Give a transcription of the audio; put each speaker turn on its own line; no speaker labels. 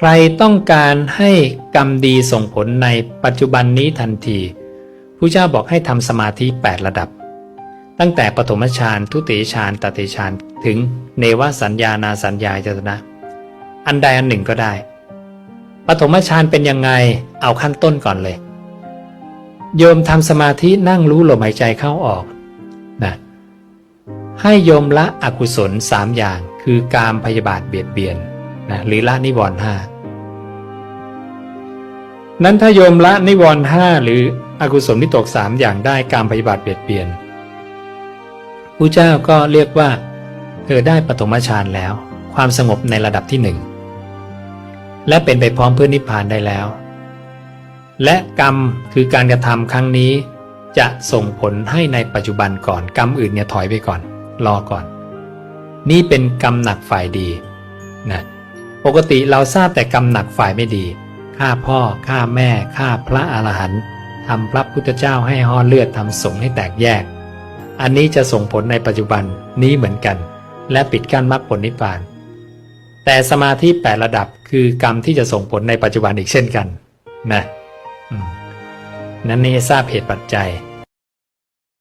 ใครต้องการให้กรรมดีส่งผลในปัจจุบันนี้ทันทีผู้เจ้าบอกให้ทำสมาธิ 8 ระดับ ตั้งแต่ปฐมฌานทุติยฌานตติยฌานถึงเนวสัญญานาสัญญาจตนะ อันใดอันหนึ่งก็ได้ปฐมฌานเป็นยังไงเอาขั้นต้นก่อนเลย โยมทำสมาธินั่งรู้ลมหายใจเข้าออกนะให้โยมละอกุศลสามอย่าง คือกามพยาบาทเบียดเบียน นะหรือละนิวรณ์ห้านั้นถ้าโยมละนิวรณ์ห้าหรืออกุศลที่ตกสามอย่างได้กามพยาบาทเบียดเบียนผู้เจ้าก็เรียกว่า เธอได้ปฐมฌานแล้ว ความสงบในระดับที่หนึ่งและเป็นไปพร้อมเพื่อนิพพานได้แล้ว และกรรมคือการกระทำครั้งนี้ จะส่งผลให้ในปัจจุบันก่อนกรรมอื่นเนี่ยถอยไปก่อน รอก่อน นี่เป็นกรรมหนักฝ่ายดีนะ ปกติเราทราบแต่กรรมหนักฝ่ายไม่ดีฆ่าพ่อฆ่าแม่ฆ่าพระอรหันต์ทำพระพุทธเจ้าให้ห่อเลือดทำสงฆ์ให้แตกแยก อันนี้จะส่งผลในปัจจุบันนี้เหมือนกัน และปิดกั้นมรรคผลนิพพาน แต่สมาธิแปดระดับคือกรรมที่จะส่งผลในปัจจุบันอีกเช่นกัน นะนั้นนี่ทราบเหตุปัจจัย